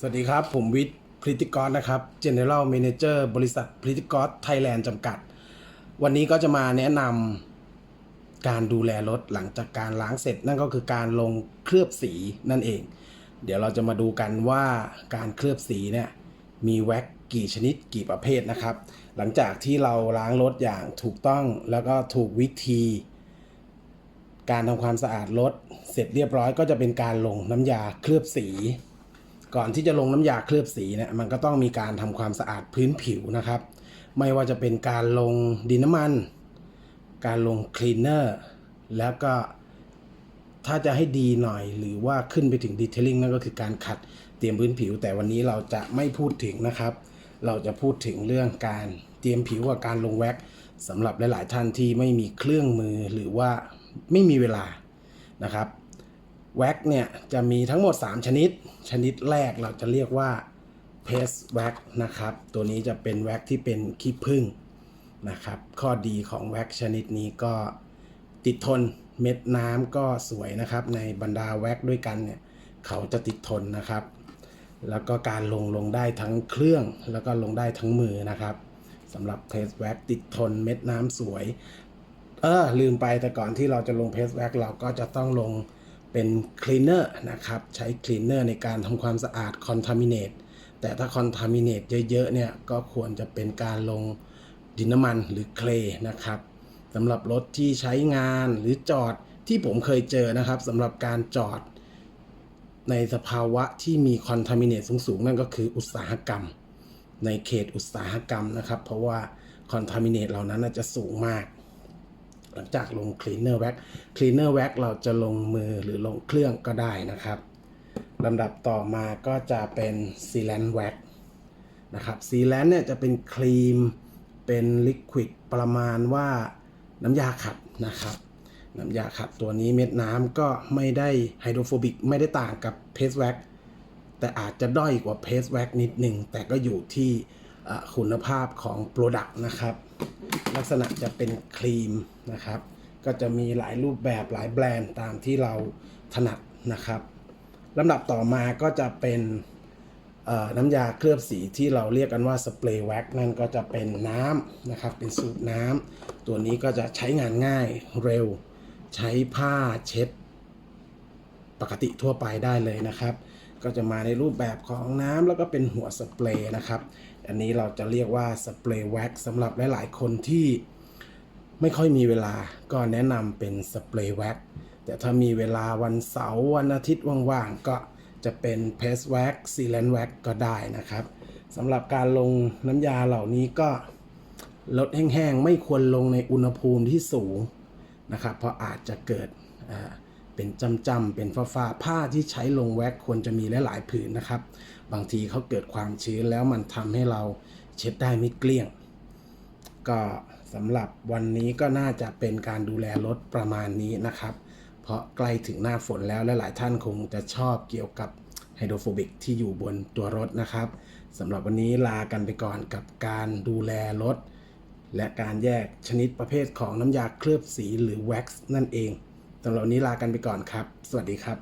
สวัสดีครับ ผมวิทย์พริติกรนะครับ General Manager บริษัทพริติกรไทยแลนด์จำกัด วันนี้ก็จะมาแนะนำการดูแลรถหลังจากการล้างเสร็จ นั่นก็คือการลงเคลือบสีนั่นเอง เดี๋ยวเราจะมาดูกันว่าการเคลือบสีเนี่ยมีแว็กกี่ชนิดกี่ประเภทนะครับ หลังจากที่เราล้างรถอย่างถูกต้องแล้วก็ถูกวิธี การทำความสะอาดรถเสร็จเรียบร้อยก็จะเป็นการลงน้ำยาเคลือบสี ก่อนที่จะลงน้ำยาเคลือบสีเนี่ยมันก็ต้องมีการทำความสะอาดพื้นผิวนะครับ ไม่ว่าจะเป็นการลงดินน้ำมัน การลงคลีนเนอร์แล้วก็ถ้าจะให้ดีหน่อยหรือว่าขึ้นไปถึงดีเทลลิ่งนั่นก็คือการขัดเตรียมพื้นผิว แต่วันนี้เราจะไม่พูดถึงนะครับ เราจะพูดถึงเรื่องการเตรียมผิวกับการลงแว็กสำหรับหลาย ๆ ท่านที่ไม่มีเครื่องมือหรือว่าไม่มีเวลานะครับ แว็กเนี่ยจะมีทั้งหมด 3 ชนิด ชนิดแรกเราจะเรียกว่าเพสแว็กนะครับ ตัวนี้จะเป็นแว็กที่เป็นขี้ผึ้งนะครับ ข้อดีของแว็กชนิดนี้ก็ติดทนเม็ดน้ำก็สวยนะครับ ในบรรดาแว็กด้วยกันเนี่ยเขาจะติดทนนะครับ แล้วก็การลงลงได้ทั้งเครื่องแล้วก็ลงได้ทั้งมือนะครับสำหรับเพสแว็กติดทนเม็ดน้ำสวย เออลืมไปแต่ก่อนที่เราจะลงเพสแว็กเราก็จะต้องลง เป็นคลีนเนอร์นะครับ ใช้คลีนเนอร์ในการทำความสะอาดคอนทามิเนตแต่ถ้าคอนทามิเนตเยอะๆเนี่ยก็ควรจะเป็นการลงดินน้ำมันหรือเคลนะครับสำหรับรถที่ใช้งานหรือจอดที่ผมเคยเจอนะครับสำหรับการจอดในสภาวะที่มีคอนทามิเนตสูงๆ นั่นก็คืออุตสาหกรรม ในเขตอุตสาหกรรมนะครับ เพราะว่าคอนทามิเนตเหล่านั้นจะสูงมาก หลังจากลงคลีนเนอร์แว็กคลีนเนอร์แว็กเราจะลงมือหรือลงเครื่องก็ได้นะครับลำดับต่อมาก็จะเป็นซีแลนแว็กนะครับซีแลนเนี่ยจะเป็นครีมเป็นลิควิดประมาณว่าน้ำยาขัดนะครับน้ำยาขัดตัวนี้เม็ดน้ำก็ไม่ได้ไฮโดรโฟบิกไม่ได้ต่างกับเพสแว็กแต่อาจจะด้อยกว่าเพสแว็กนิดหนึ่งแต่ก็อยู่ที่คุณภาพของโปรดักต์นะครับ ลักษณะจะเป็นครีมนะครับ ก็จะมีหลายรูปแบบหลายแบรนด์ตามที่เราถนัดนะครับลำดับต่อมาก็จะเป็นน้ำยาเคลือบสีที่เราเรียกกันว่าสเปรย์แว็กนั่นก็จะเป็นน้ำนะครับ เป็นสูตรน้ำตัวนี้ก็จะใช้งานง่ายเร็ว ใช้ผ้าเช็ด ปกติทั่วไปได้เลยนะครับ ก็จะมาในรูปแบบของน้ำแล้วก็เป็นหัวสเปรย์นะครับ อันนี้เราจะเรียกว่าสเปรย์แว็กซ์สำหรับหลายๆ คนที่ไม่ค่อยมีเวลาก็แนะนำเป็นสเปรย์แว็กซ์แต่ถ้ามีเวลาวันเสาร์วันอาทิตย์ว่างๆ ก็จะเป็นเพสแว็กซ์ซีแลนแว็กซ์ก็ได้นะครับสำหรับการลงน้ำยาเหล่านี้ก็ลดแห้งๆ ไม่ควรลงในอุณหภูมิที่สูงนะครับ เพราะอาจจะเกิดอ่า เป็นจำๆเป็นฝ้าๆผ้าที่ใช้ลงแว็กควรจะมีหลายๆผืนนะครับ บางทีเขาเกิดความชื้นแล้วมันทำให้เราเช็ดได้ไม่เกลี้ยง ก็สำหรับวันนี้ก็น่าจะเป็นการดูแลรถประมาณนี้นะครับ เพราะใกล้ถึงหน้าฝนแล้วและหลายท่านคงจะชอบเกี่ยวกับไฮโดรโฟบิกที่อยู่บนตัวรถนะครับสำหรับวันนี้ลากันไปก่อนกับการดูแลรถ และการแยกชนิดประเภทของน้ำยาเคลือบสีหรือแว็กซ์นั่นเอง สำหรับวันนี้ลากันไปก่อนครับ สวัสดีครับ